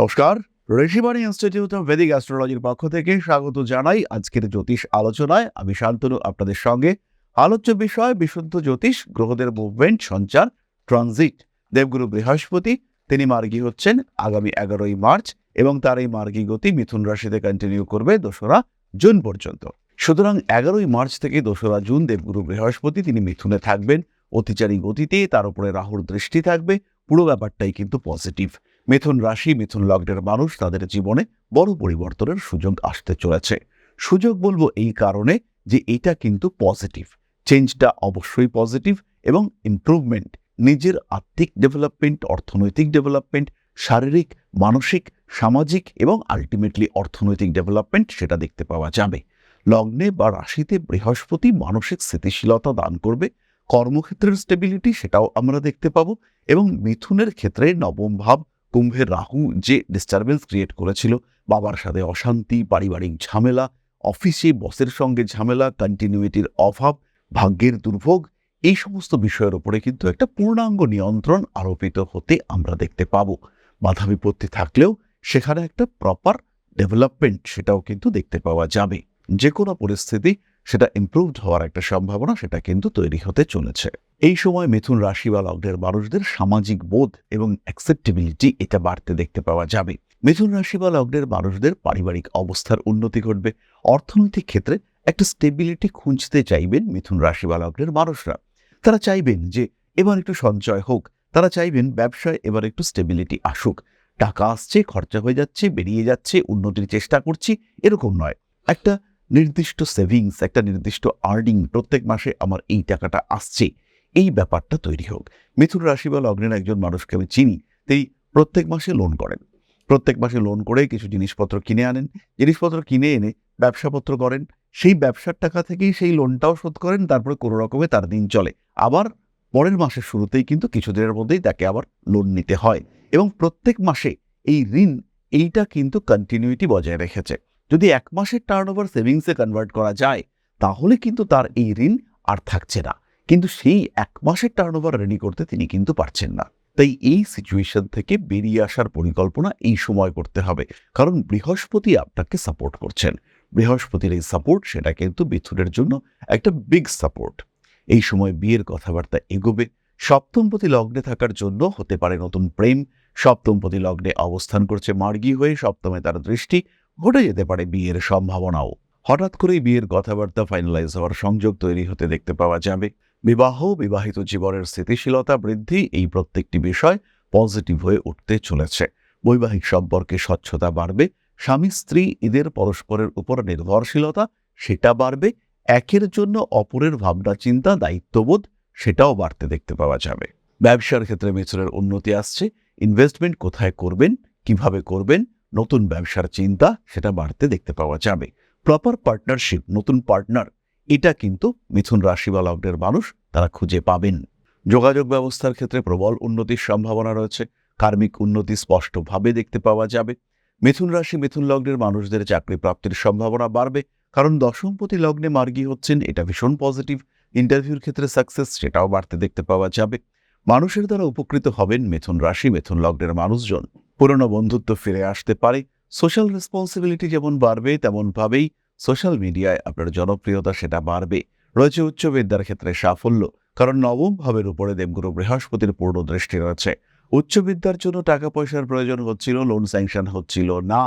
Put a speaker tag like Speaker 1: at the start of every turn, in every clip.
Speaker 1: নমস্কার Rishibani institute of Vedic অ্যাস্ট্রোলজির পক্ষ থেকে স্বাগত জানাই আজকের জ্যোতিষ আলোচনায়। আমি শান্তনু, আপনাদের সঙ্গে। আলোচ্য বিষয়, বিশুদ্ধ জ্যোতিষ, গ্রহদের মুভমেন্ট সঞ্চার ট্রানজিট দেবগুরু বৃহস্পতি, তিনি মার্গী হচ্ছেন আগামী এগারোই মার্চ এবং তার এই মার্গী গতি মিথুন রাশিতে কন্টিনিউ করবে দোসরা জুন পর্যন্ত। সুতরাং এগারোই মার্চ থেকে দোসরা জুন দেবগুরু বৃহস্পতি, তিনি মিথুনে থাকবেন। অতিচারী গতিতে তার উপরে রাহুর দৃষ্টি থাকবে। পুরো ব্যাপারটাই কিন্তু পজিটিভ মিথুন রাশি, মিথুন লগ্নের মানুষ তাদের জীবনে বড় পরিবর্তনের সুযোগ আসতে চলেছে। সুযোগ বলব এই কারণে যে এটা কিন্তু পজিটিভ চেঞ্জটা অবশ্যই পজিটিভ এবং ইমপ্রুভমেন্ট নিজের আর্থিক ডেভেলপমেন্ট অর্থনৈতিক ডেভেলপমেন্ট শারীরিক, মানসিক, সামাজিক এবং আলটিমেটলি অর্থনৈতিক ডেভেলপমেন্ট সেটা দেখতে পাওয়া যাবে। লগ্নে বা রাশিতে বৃহস্পতি মানসিক স্থিতিশীলতা দান করবে, কর্মক্ষেত্রের স্টেবিলিটি সেটাও আমরা দেখতে পাবো এবং মিথুনের ক্ষেত্রে নবম ভাব কুম্ভের রাহু যে ডিস্টারবেন্স ক্রিয়েট করেছিল, বাবার সাথে অশান্তি, পারিবারিক ঝামেলা অফিসে বসের সঙ্গে ঝামেলা কন্টিনিউটির অভাব, ভাগ্যের দুর্ভোগ, এই সমস্ত বিষয়ের উপরে কিন্তু একটা পূর্ণাঙ্গ নিয়ন্ত্রণ আরোপিত হতে আমরা দেখতে পাব। বাধা বিপত্তি থাকলেও সেখানে একটা প্রপার ডেভেলপমেন্ট সেটাও কিন্তু দেখতে পাওয়া যাবে। যে কোনো পরিস্থিতি সেটা ইমপ্রুভড হওয়ার একটা সম্ভাবনা সেটা কিন্তু তৈরি হতে চলেছে। এই সময় মিথুন রাশি বা লগ্নের মানুষদের সামাজিক বোধ এবং অ্যাকসেপ্টেবিলিটি এটা বাড়তে দেখতে পাওয়া যাবে। মিথুন রাশি বা লগ্নের মানুষদের পারিবারিক অবস্থার উন্নতি ঘটবে। অর্থনৈতিক ক্ষেত্রে একটা স্টেবিলিটি খুঁজতে চাইবেন মিথুন রাশি বা লগ্নের মানুষরা। তারা চাইবেন যে এবার একটু সঞ্চয় হোক, তারা চাইবেন ব্যবসায় এবার একটু স্টেবিলিটি আসুক। টাকা আসছে, খরচা হয়ে যাচ্ছে, বেরিয়ে যাচ্ছে, উন্নতির চেষ্টা করছি, এরকম নয়। একটা নির্দিষ্ট সেভিংস একটা নির্দিষ্ট আর্নিং প্রত্যেক মাসে আমার এই টাকাটা আসছে। এই ব্যাপারটা তৈরি হোক। মিথুন রাশি বা লগ্নের একজন মানুষকে আমি চিনি, তিনি প্রত্যেক মাসে লোন করেন। প্রত্যেক মাসে লোন করে কিছু জিনিসপত্র কিনে আনেন। জিনিসপত্র কিনে এনে ব্যবসাপত্র করেন। সেই ব্যবসার টাকা থেকেই সেই লোনটাও শোধ করেন, তারপরে কোনো রকমে তার দিন চলে। আবার পরের মাসের শুরুতেই কিন্তু কিছুদিনের মধ্যেই তাকে আবার লোন নিতে হয়। এবং প্রত্যেক মাসে এই ঋণ, এইটা কিন্তু কন্টিনিউটি বজায় রেখেছে। যদি এক মাসের টার্ন ওভার সেভিংসে কনভার্ট করা যায়, তাহলে কিন্তু তার এই ঋণ আর থাকছে না। কিন্তু সেই এক মাসের টার্ন ওভার রেডি করতে তিনি কিন্তু পারছেন না। তাই এই সিচুয়েশন থেকে বেরিয়ে আসার পরিকল্পনা এই সময় করতে হবে। কারণ বৃহস্পতি আপনাকে সাপোর্ট করছেন। বৃহস্পতির এই সাপোর্ট সেটা কিন্তু মিথুনের জন্য একটা বিগ সাপোর্ট এই সময় বিয়ের কথাবার্তা এগোবে। সপ্তমপতি লগ্নে থাকার জন্য হতে পারে নতুন প্রেম। সপ্তমপতি লগ্নে অবস্থান করছে মার্গী হয়ে সপ্তমে তার দৃষ্টি। ঘটে যেতে পারে বিয়ের সম্ভাবনাও। হঠাৎ করেই বিয়ের কথাবার্তা ফাইনালাইজ হওয়ার সংযোগ তৈরি হতে দেখতে পাওয়া যাবে। বিবাহ, বিবাহিত জীবনের স্থিতিশীলতা বৃদ্ধি এই প্রত্যেকটি বিষয় পজিটিভ হয়ে উঠতে চলেছে। বৈবাহিক সম্পর্কে স্বচ্ছতা বাড়বে, স্বামী, স্ত্রী এদের পরস্পরের উপর নির্ভরশীলতা সেটা বাড়বে, একের জন্য অপরের ভাবনা, চিন্তা, দায়িত্ববোধ সেটাও বাড়তে দেখতে পাওয়া যাবে। ব্যবসার ক্ষেত্রে মিথুনের উন্নতি আসছে ইনভেস্টমেন্ট কোথায় করবেন, কীভাবে করবেন নতুন ব্যবসার চিন্তা সেটা বাড়তে দেখতে পাওয়া যাবে। প্রপার পার্টনারশিপ নতুন পার্টনার এটা কিন্তু মিথুন রাশি বা লগ্নের মানুষ তারা খুঁজে পাবেন। যোগাযোগ ব্যবস্থার ক্ষেত্রে প্রবল উন্নতির সম্ভাবনা রয়েছে। কার্মিক উন্নতি স্পষ্টভাবে দেখতে পাওয়া যাবে। মিথুন রাশি, মিথুন লগ্নের মানুষদের চাকরি প্রাপ্তির সম্ভাবনা বাড়বে। কারণ দশমপতি লগ্নে মার্গী হচ্ছেন, এটা ভীষণ পজিটিভ ইন্টারভিউর ক্ষেত্রে সাকসেস সেটাও বাড়তে দেখতে পাওয়া যাবে। মানুষের দ্বারা উপকৃত হবেন মিথুন রাশি, মিথুন লগ্নের মানুষজন। পুরনো বন্ধুত্ব ফিরে আসতে পারে সোশ্যাল রেসপন্সিবিলিটি যেমন বাড়বে, তেমনভাবেই সোশ্যাল মিডিয়ায় আপনার জনপ্রিয়তা সেটা বাড়বে। রয়েছে উচ্চ বিদ্যার ক্ষেত্রে সাফল্য, কারণ নবম ভাবের উপরে দেবগুরু বৃহস্পতির পূর্ণ দৃষ্টি রয়েছে। উচ্চ বিদ্যার জন্য টাকা পয়সার প্রয়োজন হচ্ছিল লোন স্যাংশন হচ্ছিল না।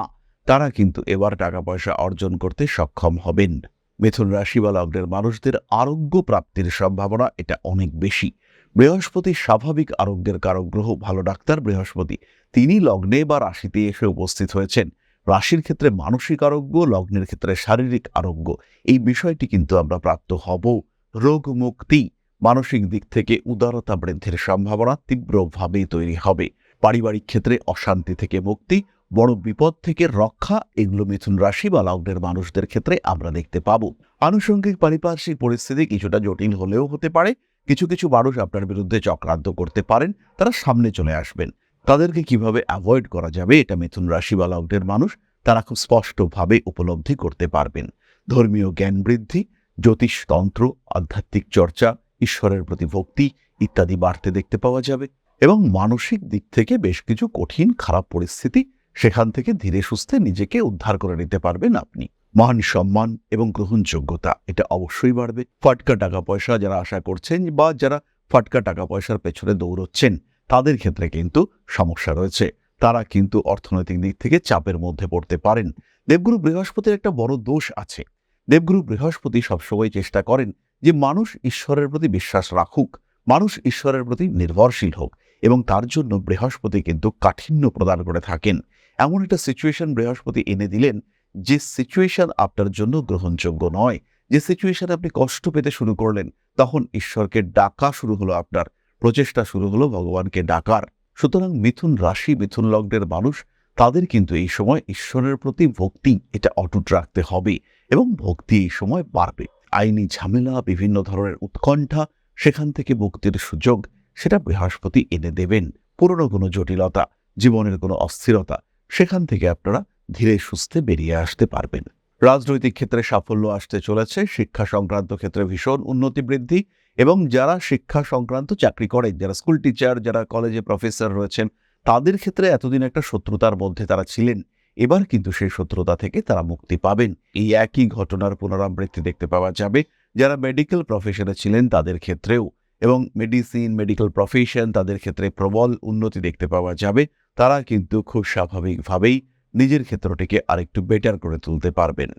Speaker 1: তারা কিন্তু এবার টাকা পয়সা অর্জন করতে সক্ষম হবেন। মিথুন রাশি বা লগ্নের মানুষদের আরোগ্য প্রাপ্তির সম্ভাবনা এটা অনেক বেশি। বৃহস্পতি স্বাভাবিক আরোগ্যের কারক গ্রহ ভালো ডাক্তার বৃহস্পতি। তিনি লগ্নে বা রাশিতে এসে উপস্থিত হয়েছেন। রাশির ক্ষেত্রে মানসিক আরোগ্য, লগ্নের ক্ষেত্রে শারীরিক আরোগ্য। এই বিষয়টি কিন্তু আমরা প্রাপ্ত হব। রোগ মুক্তি, মানসিক দিক থেকে উদারতা বৃদ্ধির সম্ভাবনা তীব্রভাবে তৈরি হবে। পারিবারিক ক্ষেত্রে অশান্তি থেকে মুক্তি, বড় বিপদ থেকে রক্ষা, এগুলো মিথুন রাশি বা লগ্নের মানুষদের ক্ষেত্রে আমরা দেখতে পাব। আনুষঙ্গিক পারিপার্শ্বিক পরিস্থিতি কিছুটা জটিল হলেও হতে পারে। কিছু কিছু মানুষ আপনার বিরুদ্ধে চক্রান্ত করতে পারেন, তারা সামনে চলে আসবেন। তাদেরকে কীভাবে অ্যাভয়েড করা যাবে এটা মিথুন রাশি বা লগ্নের মানুষ, তারা খুব স্পষ্টভাবে উপলব্ধি করতে পারবেন। ধর্মীয় জ্ঞান বৃদ্ধি জ্যোতিষতন্ত্র আধ্যাত্মিক চর্চা, ঈশ্বরের প্রতি ভক্তি ইত্যাদি বাড়তে দেখতে পাওয়া যাবে এবং মানসিক দিক থেকে বেশ কিছু কঠিন খারাপ পরিস্থিতি সেখান থেকে ধীরে সুস্থে নিজেকে উদ্ধার করে নিতে পারবেন আপনি। মান সম্মান এবং গ্রহণযোগ্যতা, এটা অবশ্যই বাড়বে। ফাটকা টাকা পয়সা যারা আশা করছেন বা যারা ফাটকা টাকা পয়সার পেছনে দৌড়চ্ছেন, তাদের ক্ষেত্রে কিন্তু সমস্যা রয়েছে। তারা কিন্তু অর্থনৈতিক দিক থেকে চাপের মধ্যে পড়তে পারেন। দেবগুরু বৃহস্পতির একটা বড় দোষ আছে। দেবগুরু বৃহস্পতি সবসময় চেষ্টা করেন যে মানুষ ঈশ্বরের প্রতি বিশ্বাস রাখুক, মানুষ ঈশ্বরের প্রতি নির্ভরশীল হোক এবং তার জন্য বৃহস্পতি কিন্তু কাঠিন্য প্রদান করে থাকেন। এমন একটা সিচুয়েশন বৃহস্পতি এনে দিলেন যে সিচুয়েশন আপনার জন্য গ্রহণযোগ্য নয়, যে সিচুয়েশনে আপনি কষ্ট পেতে শুরু করলেন, তখন ঈশ্বরকে ডাকা শুরু হলো আপনার, প্রচেষ্টা শুরু হলো ভগবানকে ডাকার। সুতরাং মিথুন রাশি, মিথুন লগ্নের মানুষ, তাদের কিন্তু এই সময় ঈশ্বরের প্রতি ভক্তি, এটা অটুট রাখতে হবে এবং ভক্তি এই সময় বাড়বে। আইনি ঝামেলা, বিভিন্ন ধরনের উৎকণ্ঠা, সেখান থেকে মুক্তির সুযোগ, সেটা বৃহস্পতি এনে দেবেন। পুরনো কোনো জটিলতা, জীবনের কোনো অস্থিরতা, সেখান থেকে আপনারা ধীরে সুস্থে বেরিয়ে আসতে পারবেন। রাজনৈতিক ক্ষেত্রে সাফল্য আসতে চলেছে, শিক্ষা সংক্রান্ত ক্ষেত্রে ভীষণ উন্নতি, বৃদ্ধি এবং যারা শিক্ষা সংক্রান্ত চাকরি করেন, যারা স্কুল টিচার, যারা কলেজে প্রফেসর রয়েছেন, তাদের ক্ষেত্রে এতদিন একটা শত্রুতার মধ্যে তারা ছিলেন। এবার কিন্তু সেই শত্রুতা থেকে তারা মুক্তি পাবেন। এই একই ঘটনার পুনরাবৃত্তি দেখতে পাওয়া যাবে। যারা মেডিকেল প্রফেশনে ছিলেন, তাদের ক্ষেত্রেও এবং মেডিসিন, মেডিকেল প্রফেশন তাদের ক্ষেত্রে প্রবল উন্নতি দেখতে পাওয়া যাবে। তারা কিন্তু খুব স্বাভাবিকভাবেই নিজের ক্ষেত্রটিকে আরেকটু বেটার করে তুলতে পারবেন।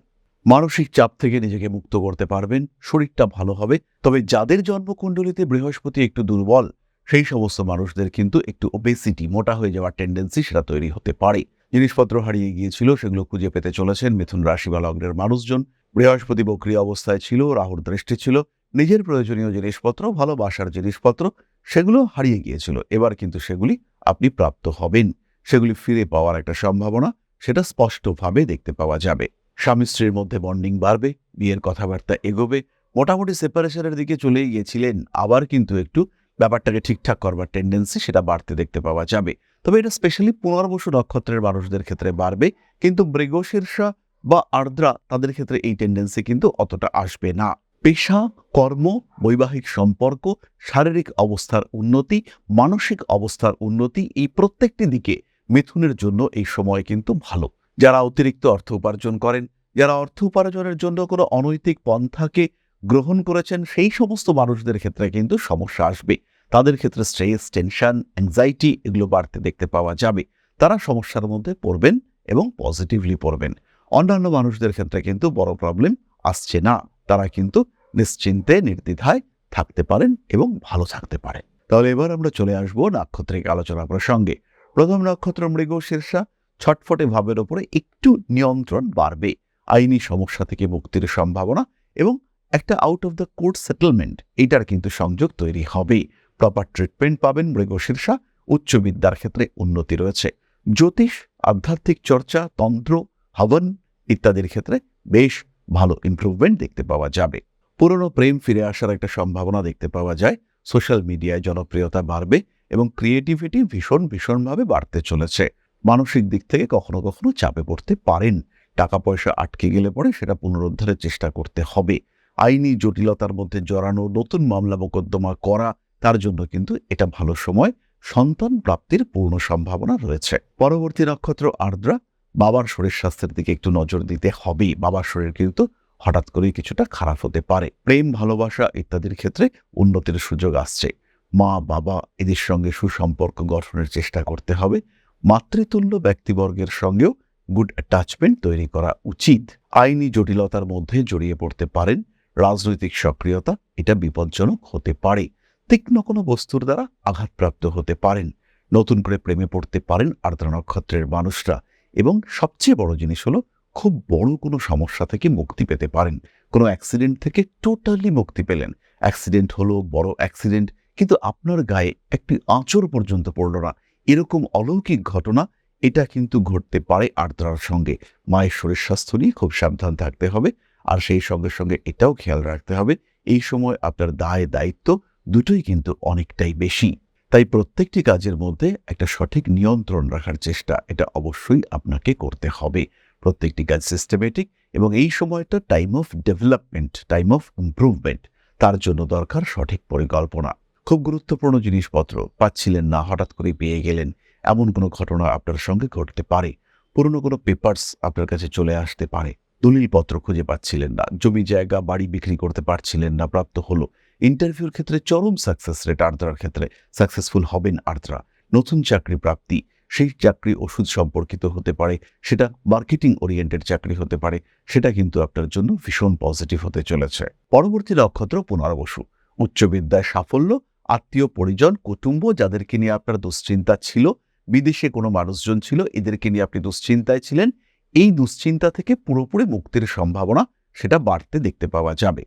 Speaker 1: মানসিক চাপ থেকে নিজেকে মুক্ত করতে পারবেন, শরীরটা ভালো হবে। তবে যাদের জন্মকুণ্ডলিতে বৃহস্পতি একটু দুর্বল, সেই সমস্ত মানুষদের কিন্তু একটু ওবেসিটি মোটা হয়ে যাওয়ার টেন্ডেন্সি সেটা তৈরি হতে পারে। জিনিসপত্র হারিয়ে গিয়েছিল, সেগুলো খুঁজে পেতে চলেছেন মিথুন রাশি বা লগ্নের মানুষজন। বৃহস্পতি বক্রিয় অবস্থায় ছিল, রাহুর দৃষ্টি ছিল। নিজের প্রয়োজনীয় জিনিসপত্র, ভালোবাসার জিনিসপত্র, সেগুলো হারিয়ে গিয়েছিল। এবার কিন্তু সেগুলি আপনি প্রাপ্ত হবেন। সেগুলি ফিরে পাওয়ার একটা সম্ভাবনা সেটা স্পষ্টভাবে দেখতে পাওয়া যাবে। স্বামী স্ত্রীর মধ্যে বন্ডিং বাড়বে, বিয়ের কথাবার্তা এগোবে, মোটামুটি সেপারেশনের দিকে চলেই গিয়েছিলেন, আবার কিন্তু একটু ব্যাপারটাকে ঠিকঠাক করবার টেন্ডেন্সি সেটা বাড়তে দেখতে পাওয়া যাবে। তবে এটা স্পেশালি পুনর্বসু নক্ষত্রের মানুষদের ক্ষেত্রে বাড়বে, কিন্তু মৃগশীর্ষা বা আর্দ্রা তাদের ক্ষেত্রে এই টেন্ডেন্সি কিন্তু অতটা আসবে না। পেশা, কর্ম, বৈবাহিক সম্পর্ক, শারীরিক অবস্থার উন্নতি, মানসিক অবস্থার উন্নতি এই প্রত্যেকটি দিকে মিথুনের জন্য এই সময় কিন্তু ভালো। যারা অতিরিক্ত অর্থ উপার্জন করেন, যারা অর্থ উপার্জনের জন্য কোনো অনৈতিক পন্থাকে গ্রহণ করেছেন, সেই সমস্ত মানুষদের ক্ষেত্রে কিন্তু সমস্যা আসবে। তাদের ক্ষেত্রে স্ট্রেস, টেনশন অ্যাংজাইটি এগুলো বাড়তে দেখতে পাওয়া যাবে। তারা সমস্যার মধ্যে পড়বেন এবং পজিটিভলি পড়বেন। অন্যান্য মানুষদের ক্ষেত্রে কিন্তু বড় প্রবলেম আসছে না। তারা কিন্তু নিশ্চিন্তে, নির্দ্বিধায় থাকতে পারেন এবং ভালো থাকতে পারেন। তাহলে এবার আমরা চলে আসব নাক্ষত্রিক আলোচনা প্রসঙ্গে। প্রথম নক্ষত্র মৃগ শীর্ষা ছটফটে ভাবের ওপরে একটু নিয়ন্ত্রণ বাড়বে। আইনি সমস্যা থেকে মুক্তির সম্ভাবনা এবং একটা out of the court settlement এটার কিন্তু সংযোগ তৈরি হবে। প্রপার ট্রিটমেন্ট পাবেন মৃগশীর্ষা উচ্চ বিদ্যার ক্ষেত্রে উন্নতি রয়েছে। জ্যোতিষ, আধ্যাত্মিক চর্চা, তন্ত্র, হবন ইত্যাদির ক্ষেত্রে বেশ ভালো ইমপ্রুভমেন্ট দেখতে পাওয়া যাবে। পুরনো প্রেম ফিরে আসার একটা সম্ভাবনা দেখতে পাওয়া যায়। সোশ্যাল মিডিয়ায় জনপ্রিয়তা বাড়বে। এবং ক্রিয়েটিভিটি ভীষণ, ভীষণভাবে বাড়তে চলেছে। মানসিক দিক থেকে কখনো কখনো চাপে পড়তে পারেন। টাকা পয়সা আটকে গেলে পরে সেটা পুনরুদ্ধারের চেষ্টা করতে হবে। আইনি জটিলতার মধ্যে জড়ানো, নতুন মামলা মোকদ্দমা করা, তার জন্য কিন্তু এটা ভালো সময়। সন্তান প্রাপ্তির পূর্ণ সম্ভাবনা রয়েছে। পরবর্তী নক্ষত্র আর্দ্রা, বাবার শরীর স্বাস্থ্যের দিকে একটু নজর দিতে হবে। বাবার শরীর কিন্তু হঠাৎ করেই কিছুটা খারাপ হতে পারে। প্রেম, ভালোবাসা ইত্যাদির ক্ষেত্রে উন্নতির সুযোগ আসছে। মা, বাবা এদের সঙ্গে সুসম্পর্ক গঠনের চেষ্টা করতে হবে। মাতৃতুল্য ব্যক্তিবর্গের সঙ্গেও গুড অ্যাটাচমেন্ট তৈরি করা উচিত। আইনি জটিলতার মধ্যে জড়িয়ে পড়তে পারেন। রাজনৈতিক সক্রিয়তা এটা বিপজ্জনক হতে পারে। তীক্ষ্ণ কোনো বস্তুর দ্বারা আঘাতপ্রাপ্ত হতে পারেন। নতুন করে প্রেমে পড়তে পারেন আর্দ্রা নক্ষত্রের মানুষরা। এবং সবচেয়ে বড় জিনিস হলো খুব বড় কোনো সমস্যা থেকে মুক্তি পেতে পারেন। কোনো অ্যাক্সিডেন্ট থেকে টোটালি মুক্তি পেলেন। অ্যাক্সিডেন্ট হলো, বড় অ্যাক্সিডেন্ট কিন্তু আপনার গায়ে একটি আঁচড় পর্যন্ত পড়ল না। এরকম অলৌকিক ঘটনা, এটা কিন্তু ঘটতে পারে আর্দ্রার সঙ্গে। মায়ের শরীর স্বাস্থ্য নিয়ে খুব সাবধান থাকতে হবে, আর সেই সঙ্গে সঙ্গে এটাও খেয়াল রাখতে হবে, এই সময় আপনার দায় দায়িত্ব দুটোই কিন্তু অনেকটাই বেশি। তাই প্রত্যেকটি কাজের মধ্যে একটা সঠিক নিয়ন্ত্রণ রাখার চেষ্টা, এটা অবশ্যই আপনাকে করতে হবে। প্রত্যেকটি কাজ সিস্টেমেটিক এবং এই সময়টা time of development time of improvement তার জন্য দরকার সঠিক পরিকল্পনা। খুব গুরুত্বপূর্ণ জিনিসপত্র। পাচ্ছিলেন না, হঠাৎ করে পেয়ে গেলেন। এমন কোনো ঘটনা আপনার সঙ্গে ঘটতে পারে? পুরনো কোনো পেপার্স আপনার কাছে চলে আসতে পারে? দলিলপত্র খুঁজে পাচ্ছিলেন না, জমি জায়গা, বাড়ি বিক্রি করতে পারছিলেন না, প্রাপ্ত হলো। ইন্টারভিউর ক্ষেত্রে চরম সাকসেস রেট আর্দ্রার ক্ষেত্রে সাকসেসফুল হবেন আর্দ্রা। নতুন চাকরি প্রাপ্তি, সেই চাকরি ওষুধ সম্পর্কিত হতে পারে, সেটা মার্কেটিং ওরিয়েন্টেড চাকরি হতে পারে, সেটা কিন্তু আপনার জন্য ভীষণ পজিটিভ হতে চলেছে। পরবর্তী নক্ষত্র পুনর্বসু। উচ্চ বিদ্যায় সাফল্য আত্মীয় পরিজন, কুটুম্ব যাদেরকে নিয়ে আপনার দুশ্চিন্তা ছিল, বিদেশে কোনো মানুষজন ছিল, এদেরকে নিয়ে আপনি দুশ্চিন্তায় ছিলেন, এই দুশ্চিন্তা থেকে পুরোপুরি মুক্তির সম্ভাবনা সেটা বাড়তে দেখতে পাওয়া যাবে।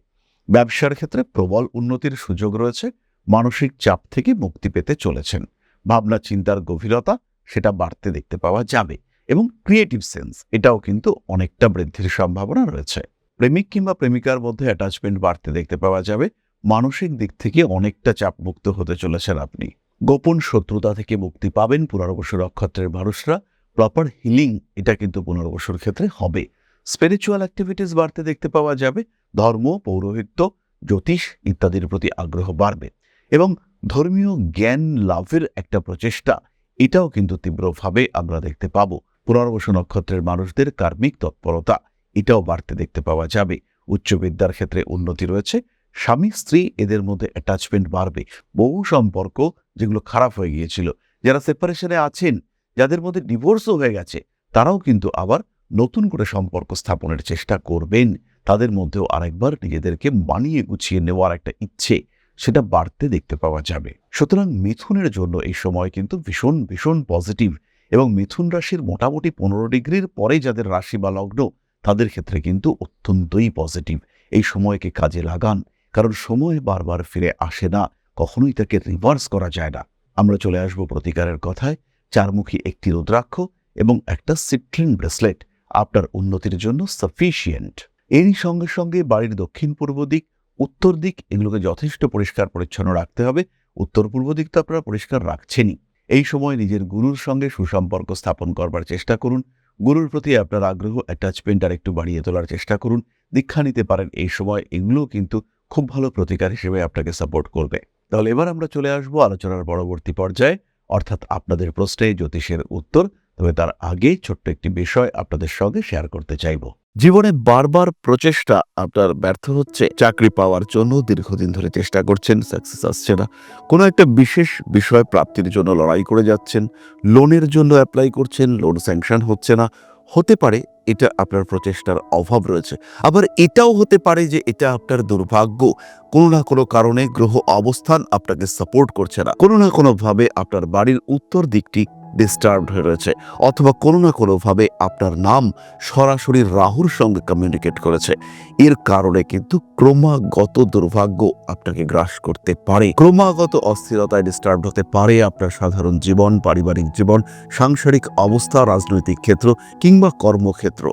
Speaker 1: ব্যবসার ক্ষেত্রে প্রবল উন্নতির সুযোগ রয়েছে, মানসিক চাপ থেকে মুক্তি পেতে চলেছেন। ভাবনা, চিন্তার গভীরতা সেটা বাড়তে দেখতে পাওয়া যাবে এবং ক্রিয়েটিভ সেন্স এটাও কিন্তু অনেকটা বৃদ্ধির সম্ভাবনা রয়েছে। প্রেমিক কিংবা প্রেমিকার মধ্যে অ্যাটাচমেন্ট বাড়তে দেখতে পাওয়া যাবে মানসিক দিক থেকে অনেকটা চাপমুক্ত হতে চলেছেন আপনি। গোপন শত্রুতা থেকে মুক্তি পাবেন পুনর্বসু নক্ষত্রের মানুষরা। প্রপার হিলিং এটা কিন্তু পুনর্বসুর ক্ষেত্রে হবে। স্পিরিচুয়াল অ্যাক্টিভিটিস বাড়তে দেখতে পাওয়া যাবে। ধর্ম, পৌরোহিত্য, জ্যোতিষ ইত্যাদির প্রতি আগ্রহ বাড়বে। এবং ধর্মীয় জ্ঞান লাভের একটা প্রচেষ্টা, এটাও কিন্তু তীব্রভাবে আমরা দেখতে পাব। পুনর্বসু নক্ষত্রের মানুষদের কার্মিক তৎপরতা, এটাও বাড়তে দেখতে পাওয়া যাবে। উচ্চ বিদ্যার ক্ষেত্রে উন্নতি রয়েছে। স্বামী, স্ত্রী এদের মধ্যে অ্যাটাচমেন্ট বাড়বে। বহু সম্পর্ক যেগুলো খারাপ হয়ে গিয়েছিল, যারা সেপারেশনে আছেন, যাদের মধ্যে ডিভোর্সও হয়ে গেছে, তারাও কিন্তু আবার নতুন করে সম্পর্ক স্থাপনের চেষ্টা করবেন। তাদের মধ্যেও আরেকবার নিজেদেরকে মানিয়ে গুছিয়ে নেওয়ার একটা ইচ্ছে, সেটা বাড়তে দেখতে পাওয়া যাবে। সুতরাং মিথুনের জন্য এই সময় কিন্তু ভীষণ ভীষণ পজিটিভ এবং মিথুন রাশির মোটামুটি পনেরো ডিগ্রির পরে যাদের রাশি বা লগ্ন, তাদের ক্ষেত্রে কিন্তু অত্যন্তই পজিটিভ এই সময়কে কাজে লাগান কারণ সময় বারবার ফিরে আসে না, কখনোই তাকে রিভার্স করা যায় না। আমরা চলে আসব প্রতিকারের কথায়, চারমুখী একটি রুদ্রাক্ষ এবং একটা সিট্রিন ব্রেসলেট আপনার উন্নতির জন্য সাফিসিয়েন্ট এরই সঙ্গে সঙ্গে বাড়ির দক্ষিণ পূর্ব দিক, উত্তর দিক, এগুলোকে যথেষ্ট পরিষ্কার পরিচ্ছন্ন রাখতে হবে। উত্তর পূর্ব দিক তো আপনারা পরিষ্কার রাখছেনই। এই সময় নিজের গুরুর সঙ্গে সুসম্পর্ক স্থাপন করবার চেষ্টা করুন। গুরুর প্রতি আপনার আগ্রহ অ্যাটাচমেন্ট আর একটু বাড়িয়ে তোলার চেষ্টা করুন। দীক্ষা নিতে পারেন, এই সময় এগুলো কিন্তু খুব ভালো প্রতিকার হিসেবে আপনাকে সাপোর্ট করবে। তাহলে এবার আমরা চলে আসব আলোচনার পরবর্তী পর্যায়ে, অর্থাৎ আপনাদের প্রশ্নে জ্যোতিষের উত্তর। তবে তার আগে ছোট্ট একটি বিষয় আপনাদের সঙ্গে শেয়ার করতে চাইব। জীবনে বারবার প্রচেষ্টা আপনার ব্যর্থ হচ্ছে, চাকরি পাওয়ার জন্য দীর্ঘদিন ধরে চেষ্টা করছেন সাকসেস আসছে না। কোনো একটা বিশেষ বিষয় প্রাপ্তির জন্য লড়াই করে যাচ্ছেন লোনের জন্য অ্যাপ্লাই করছেন লোন স্যাংশন হচ্ছে না। হতে পারে এটা আপনার প্রচেষ্টার অভাব রয়েছে। আবার এটাও হতে পারে যে এটা আপনার দুর্ভাগ্য। কোনো না কোনো কারণে গ্রহ অবস্থান আপনাকে সাপোর্ট করছে না। কোনো না কোনোভাবে আপনার বাড়ির উত্তর দিকটি ডিস্টার্বড হয়ে রয়েছে। অথবা কোনো না কোনোভাবে আপনার নাম সরাসরি রাহুর সঙ্গে কমিউনিকেট করেছে। এর কারণে কিন্তু ক্রমাগত দুর্ভাগ্য আপনাকে গ্রাস করতে পারে। ক্রমাগত অস্থিরতায় ডিস্টার্ব হতে পারে আপনার সাধারণ জীবন, পারিবারিক জীবন, সাংসারিক অবস্থা, রাজনৈতিক ক্ষেত্র কিংবা কর্মক্ষেত্র।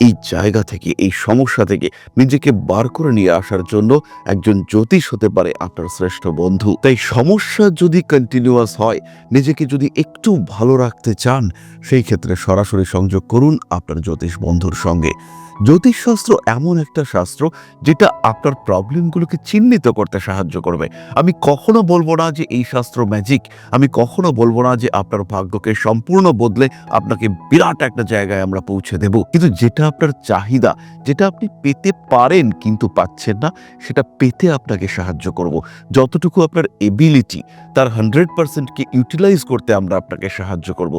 Speaker 1: এই জায়গা থেকে, এই সমস্যা থেকে নিজেকে বার করে নিয়ে আসার জন্য একজন জ্যোতিষ হতে পারে আপনার শ্রেষ্ঠ বন্ধু। তাই সমস্যা যদি কন্টিনিউয়াস হয়, নিজেকে যদি একটু ভালো রাখতে চান সেই ক্ষেত্রে সরাসরি সংযোগ করুন আপনার জ্যোতিষ বন্ধুর সঙ্গে। জ্যোতিষশাস্ত্র এমন একটা শাস্ত্র যেটা আপনার প্রবলেমগুলোকে চিহ্নিত করতে সাহায্য করবে। আমি কখনো বলব না যে এই শাস্ত্র ম্যাজিক আমি কখনো বলব না যে আপনার ভাগ্যকে সম্পূর্ণ বদলে আপনাকে বিরাট একটা জায়গায় আমরা পৌঁছে দেব। কিন্তু যেটা আপনার চাহিদা, যেটা আপনি পেতে পারেন কিন্তু পাচ্ছেন না, সেটা পেতে আপনাকে সাহায্য করব। যতটুকু আপনার এবিলিটি তার হান্ড্রেড পার্সেন্টকে ইউটিলাইজ করতে আমরা আপনাকে সাহায্য করব।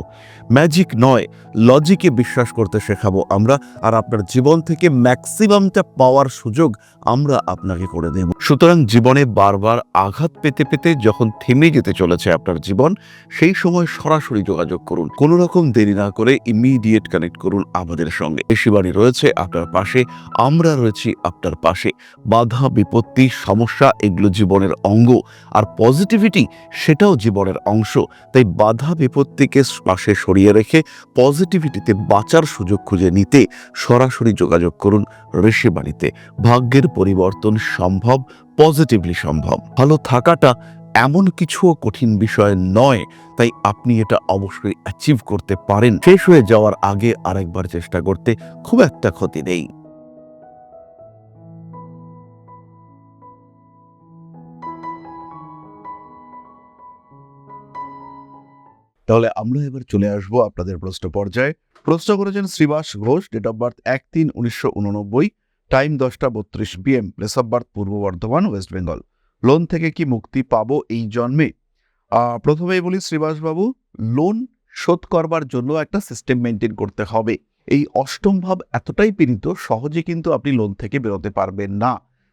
Speaker 1: ম্যাজিক নয় লজিকে বিশ্বাস করতে শেখাবো আমরা, আর আপনার জীবন থেকে ম্যাক্সিমামটা পাওয়ার সুযোগ আমরা আপনাকে করে দেব। সুতরাং জীবনে বারবার আঘাত পেতে পেতে যখন থেমে যেতে চলেছে আপনার জীবন, সেই সময় সরাসরি যোগাযোগ করুন। কোনো রকম দেরি না করে ইমিডিয়েট কানেক্ট করুন আমাদের সঙ্গে। বেশিবাণী রয়েছে আপনার পাশে, আমরা রয়েছি আপনার পাশে। বাধা, বিপত্তি, সমস্যা এগুলো জীবনের অঙ্গ, আর পজিটিভিটি সেটাও জীবনের অংশ। তাই বাধা, বিপত্তিকে পাশে সরিয়ে রেখে পজিটিভিটিতে বাঁচার সুযোগ খুঁজে নিতে সরাসরি যোগাযোগ করুন ঋষিবাণীতে। ভাগ্যের পরিবর্তন সম্ভব পজিটিভলি সম্ভব। ভালো থাকাটা এমন কিছুও কঠিন বিষয় নয়, তাই আপনি এটা অবশ্যই অ্যাচিভ করতে পারেন। শেষ হয়ে যাওয়ার আগে আরেকবার চেষ্টা করতে খুব একটা ক্ষতি নেই। তাহলে আমরা এবার চলে আসব আপনাদের প্রশ্ন পর্যায়ে। প্রশ্ন করেছেন Shribas Ghosh date of birth এক তিন উনিশশো উননব্বই টাইম দশটা বত্রিশ BM place of birth Purba Bardhaman West Bengal loan থেকে কি মুক্তি পাবো এই জন্মে? প্রথমেই বলি শ্রীবাসবাবু লোন শোধ করবার জন্য একটা সিস্টেম মেনটেন করতে হবে। এই অষ্টম ভাব এতটাই পীড়িত, সহজে কিন্তু আপনি লোন থেকে বেরোতে পারবেন না।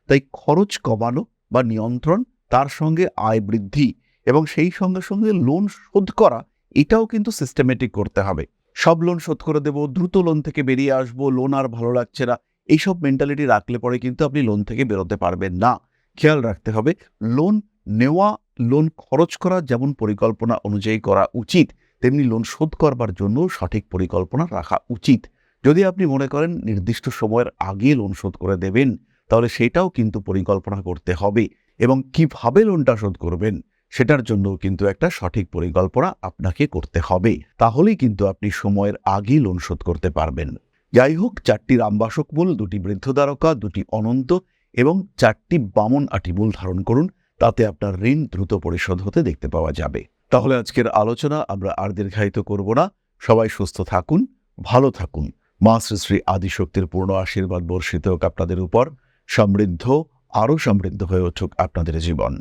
Speaker 1: তাই খরচ কমানো বা নিয়ন্ত্রণ তার সঙ্গে আয় বৃদ্ধি এবং সেই সঙ্গে সঙ্গে লোন শোধ করা, এটাও কিন্তু সিস্টেমেটিক করতে হবে। সব লোন শোধ করে দেবো, দ্রুত লোন থেকে বেরিয়ে আসব লোন আর ভালো লাগছে না। এইসব মেন্টালিটি রাখলে পরে কিন্তু আপনি লোন থেকে বেরোতে পারবেন না। খেয়াল রাখতে হবে লোন নেওয়া লোন খরচ করা যেমন পরিকল্পনা অনুযায়ী করা উচিত, তেমনি লোন শোধ করবার জন্য সঠিক পরিকল্পনা রাখা উচিত। যদি আপনি মনে করেন নির্দিষ্ট সময়ের আগে লোন শোধ করে দেবেন, তাহলে সেটাও কিন্তু পরিকল্পনা করতে হবে এবং কীভাবে লোনটা শোধ করবেন? সেটার জন্য কিন্তু একটা সঠিক পরিকল্পনা আপনাকে করতে হবে। তাহলেই কিন্তু আপনি সময়ের আগেই লোন শোধ করতে পারবেন। যাই হোক, চারটি রামবাসক মূল, দুটি বৃদ্ধদ্বারকা দুটি অনন্ত এবং চারটি বামন আটি মূল ধারণ করুন, তাতে আপনার ঋণ দ্রুত পরিশোধ হতে দেখতে পাওয়া যাবে। তাহলে আজকের আলোচনা আমরা আর দীর্ঘায়িত করব না। সবাই সুস্থ থাকুন, ভালো থাকুন। মা শ্রী শ্রী আদিশক্তির পূর্ণ আশীর্বাদ বর্ষিত হোক আপনাদের উপর। সমৃদ্ধ, আরও সমৃদ্ধ হয়ে উঠুক আপনাদের জীবন।